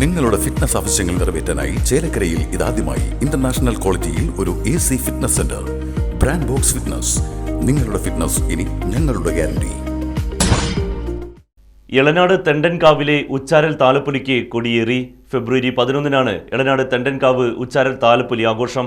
നിങ്ങളുടെ ഫിറ്റ്നസ് ആവശ്യങ്ങൾ നിറവേറ്റാനായി ചേലക്കരയിൽ ഇതാദ്യമായി ഇന്റർനാഷണൽ ക്വാളിറ്റിയിൽ ഒരു A C fitness centre brand box fitness നിങ്ങളുടെ ഫിറ്റ്നസ് ഇനി ഞങ്ങളുടെ ഗ്യാരണ്ടി ഇളനാട് തെണ്ടൻകാവിലെ ഉച്ചാരൽ താലപ്പൊലിക്ക് കൊടിയേറി. ഫെബ്രുവരി പതിനൊന്നിനാണ് ഇളനാട് തെണ്ടൻകാവ് ഉച്ചാരൽ താലപ്പൊലി ആഘോഷം.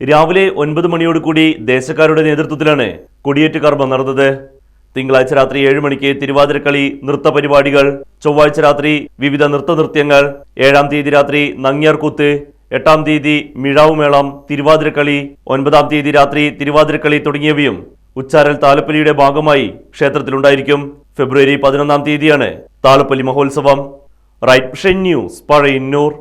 രാവിലെ ഒൻപത് മണിയോടുകൂടി ദേശക്കാരുടെ നേതൃത്വത്തിലാണ് കൊടിയേറ്റ് കർമ്മം നടന്നത്. തിങ്കളാഴ്ച രാത്രി ഏഴ് മണിക്ക് തിരുവാതിരക്കളി നൃത്ത പരിപാടികൾ ചൊവ്വാഴ്ച രാത്രി വിവിധ നൃത്ത നൃത്യങ്ങൾ ഏഴാം തീയതി രാത്രി നങ്ങ്യാർകൂത്ത് എട്ടാം തീയതി മിഴാവുമേളം തിരുവാതിരക്കളി ഒൻപതാം തീയതി രാത്രി തിരുവാതിരക്കളി തുടങ്ങിയവയും ഉച്ചാരൽ താലപ്പൊലിയുടെ ഭാഗമായി ക്ഷേത്രത്തിലുണ്ടായിരിക്കും. ഫെബ്രുവരി പതിനൊന്നാം തീയതിയാണ് താലപ്പൊലി മഹോത്സവം. Right news Pazhayannur.